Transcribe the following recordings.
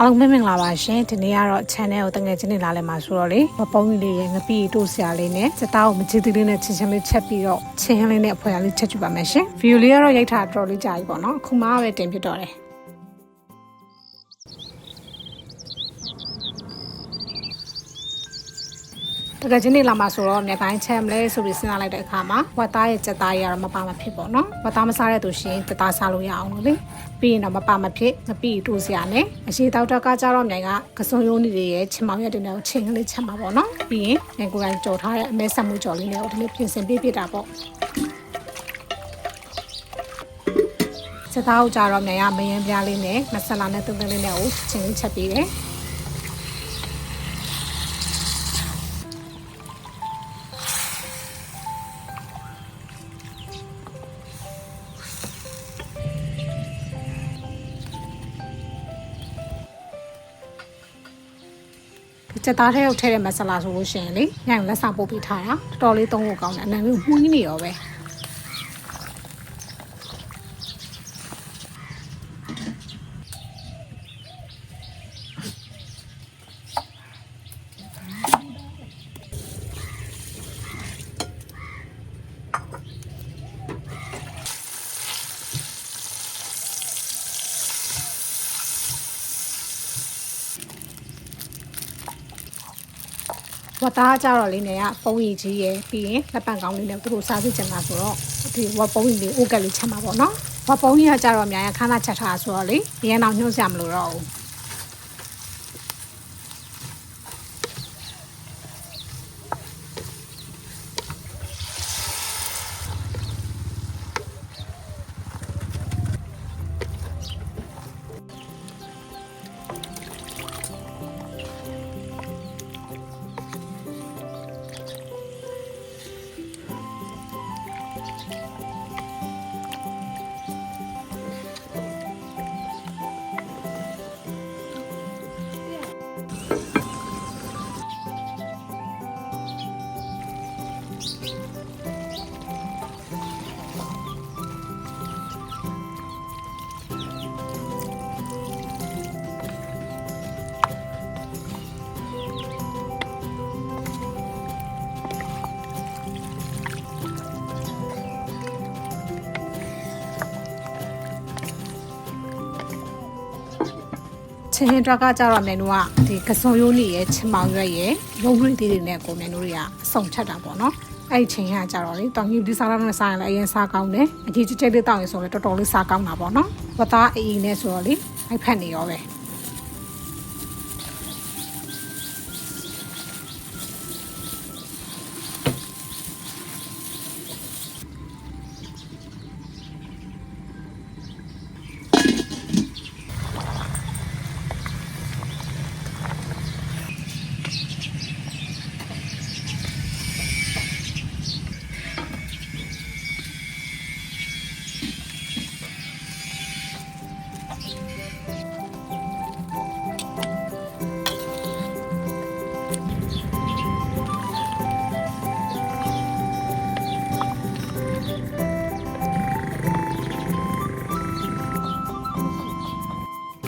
အားလုံးမင်္ဂလာပါရှင်ဒီနေ့ကတော့ channel ကိုတငယ်ချင်းတွေလာလဲမှာဆိုတော့လေမပုံးလေးရဲ့ငပီတိုးဆရာလေးနဲ့စတားကိုမချစ်သေးလေးနဲ့ချင်းချင်းလေးချက်ပြီးတော့ချင်းလေးနဲ့အဖွဲလေးချက်ကြည့်ပါမယ်ရှင်ဗီဒီယိုလေးကတော့ရိုက်ထားတော်တော်လေးကြာပြီပေါ့နော်ခုမှပဲတင်ပြတော့တယ် တကယ်ချင်းနေလာမှာဆိုတော့မြေပိုင်းချက်မလဲဆိုပြီးစဉ်းစားလိုက်တဲ့အခါမှာဝတ်သားရဲ့စက်သားကြီးကတော့မပါမဖြစ်ပေါ့နော်ဝတ်သားမစားတဲ့သူရှင်တသားစားလို့ရအောင်လို့လေပြီးရင်တော့မပါမဖြစ်ငပီတူစရာနဲ့အရှိတောက်တက်ကကြတော့မြိုင်ကကစုံယုံနေရဲ့ချင်မောင်ရက်တင်တဲ့ကိုချင်းကလေးချက်မှာပေါ့နော်ပြီးရင်ငကိုယ်ကကြော်ထားတဲ့အမဲဆက်မှုကြော်လေးနဲ့ကိုဒီလိုပြင်ဆင်ပေးပြတာပေါ့စက်သားကိုကြတော့မြိုင်ကမယန်းပြားလေးနဲ့မဆလာနဲ့တုံးတုံးလေးနဲ့ကိုချင်းလေးချက်ပေးတယ် စက်သားထဲရောက်ထည့်တဲ့မဆလာဆိုလို့ရှိရင်လေညံလက်ဆောင်ပုတ်ပြီးထားတာတော်တော်လေးသုံးဖို့ကောင်းတယ်အနံလေးမှုကြီးနေရောပဲ ဝတ်သားကြတော့လေးနဲ့ကပုံရည်ကြီးရယ်ပြီးရင်လက်ပံကောင်းလေးနဲ့သူတို့စားစစ်ချင်တာဆိုတော့ဒီဝတ်ပုံရည်လေးအိုကက်လေးချက်မှာပေါ့နော်ဝတ်ပုံရည်ကကြတော့အများကြီးခန်းလာချက်ထားဆိုတော့လေရန်အောင်ညှို့စရာမလိုတော့ဘူး ချင်းချင်းတွက်ကကြတော့မယ်တို့ကဒီကစုံရိုးနေရဲ့ချင်မောင်ရွက်ရဲ့ရုံးရိသေးတွေနဲ့ကိုမယ်တို့တွေကအဆုံချက်တာပေါ့နော်အဲ့ဒီချင်းကကြတော့လေတောင်ကြီးဒီစားလောက်နဲ့စားရင်လည်းအရင်စားကောင်းတယ်အကြီးကြီးလေးတောက်ရင်ဆိုလည်းတော်တော်လေးစားကောင်းတာပေါ့နော်ဝတ်သားအီနဲ့ဆိုတော့လေအဲ့ဖက်နေရောပဲ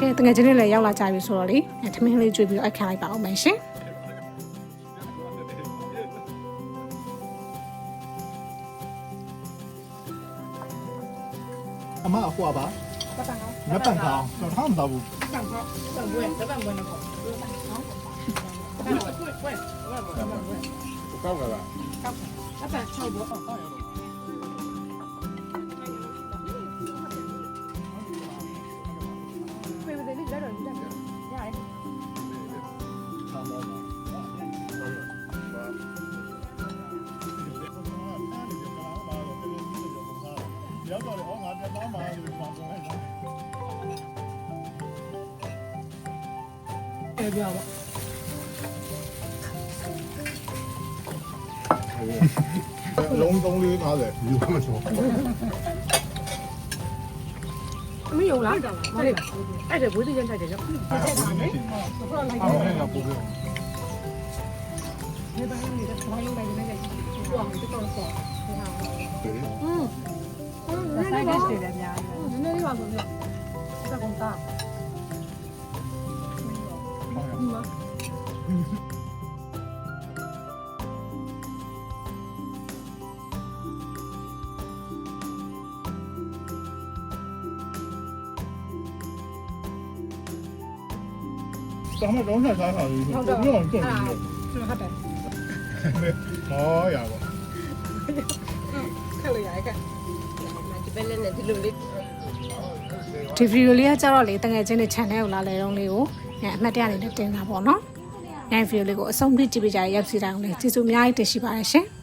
ကဲတကယ်ချင်းလေးလည်းရောက်လာကြပြီဆိုတော့လေထမင်းလေးကျွေးပြီးတော့အခန့်လိုက်ပါအောင်မယ်ရှင်အမအဖွာပါလက်ပံကောင်းတော့ထားမတော့ဘူးကောက်ကလားရောက်တော့လေဩငါပြန်သွားမှာလို့ပြောဆုံးလိုက်တာအဲပြပါလုံးသုံးလေး50ယူမှာဆိုအမယုံလားဟုတ် လားအဲ့ဒါဘွေးတိကျန်ထိုက်တယ်ကြော င့်အဲ့ဒါကိုလိုက်တယ်ကပို့ပြောဒီပိုင်းလေးကဘာလို့လိုက်နေလဲဟိုအောင်ဒီတော့ဆောอืมဆိုင်ဒက်တွေလည်းအများကြီးနည်းနည်းလေးပါဆိုတော့စက် 咱们刚才啥啥的，不用正 အဲ့ 经 ဒါ 的， ဟုတ်တယ် 哦呀， ခက်လို့ရတယ်ခက် ဒီဘက်လည်းနဲ့ဒီလိုလေး ဒီဗီဒီယိုလေးကကြတော့လေတငယ်ချင်းတွေ channel ကိုလာလေတော့လေးကိုအဲအမှတ်တရအနေနဲ့တင်တာပေါ့နော်။အဲဗီဒီယိုလေးကိုအဆုံးထိကြည့်ပေးကြရရောက်စီတိုင်းကိုလည်းကျေးဇူးအများကြီးတင်ရှိပါတယ်ရှင်။